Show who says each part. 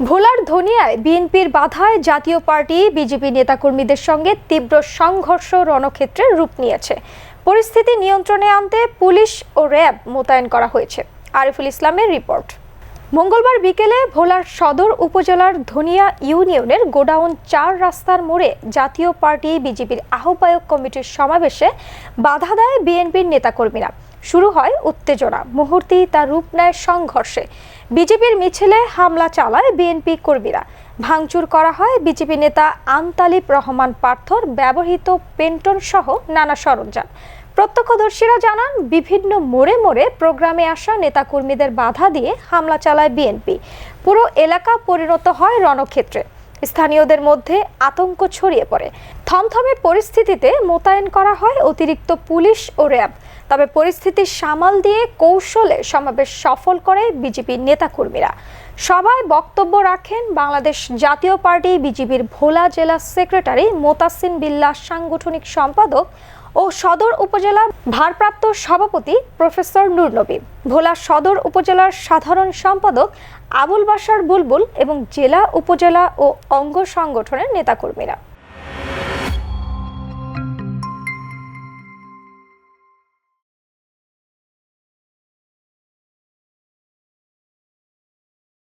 Speaker 1: ভোলার ধনিয়ায় বিএনপির বাধায় জাতীয় পার্টি বিজেপি নেতাকর্মীদের সঙ্গে তীব্র সংঘর্ষ রণক্ষেত্রের রূপ নিয়েছে। পরিস্থিতি নিয়ন্ত্রণে আনতে পুলিশ ও র্যাব মোতায়েন করা হয়েছে। আরিফুল ইসলামের রিপোর্ট। মঙ্গলবার বিকেলে ভোলার সদর উপজেলার ধনিয়া ইউনিয়নের গোডাউন চার রাস্তার মোড়ে জাতীয় পার্টি বিজেপির আহ্বায়ক কমিটির সমাবেশে বাধা দেয় বিএনপির নেতাকর্মীরা। শুরু হয় উত্তেজনা। মুহূর্তেই তা রূপ নেয় সংঘর্ষে। বিজেপির মিছিলে হামলা চালায় বিএনপি কর্মীরা। ভাঙচুর করা হয় বিজেপি নেতা আনতালিব রহমান পার্থর, ব্যবহৃত পেন্টন সহ নানা সরঞ্জাম। প্রত্যক্ষদর্শীরা জানান, বিভিন্ন মোড়ে মোড়ে প্রোগ্রামে আসা নেতাকর্মীদের বাধা দিয়ে হামলা চালায় বিএনপি। পুরো এলাকা পরিণত হয় রণক্ষেত্রে। স্থানীয়দের মধ্যে আতঙ্ক ছড়িয়ে পড়ে। থমথমে পরিস্থিতিতে মোতায়েন করা হয় অতিরিক্ত পুলিশ ও র্যাব। তবে পরিস্থিতি সামাল দিয়ে কৌশলে সমাবেশ সফল করে বিজেপি নেতাকর্মীরা। সবাই বক্তব্য রাখেন বাংলাদেশ জাতীয় পার্টি বিজেপির ভোলা জেলা সেক্রেটারি মোতাসিন বিল্লা সাংগঠনিক সম্পাদক ও সদর উপজেলা ভারপ্রাপ্ত সভাপতি প্রফেসর নূর নবী। ভোলা সদর উপজেলার সাধারণ সম্পাদক আবুল বাসার বুলবুল এবং জেলা উপজেলা ও অঙ্গ সংগঠনের নেতাকর্মীরা।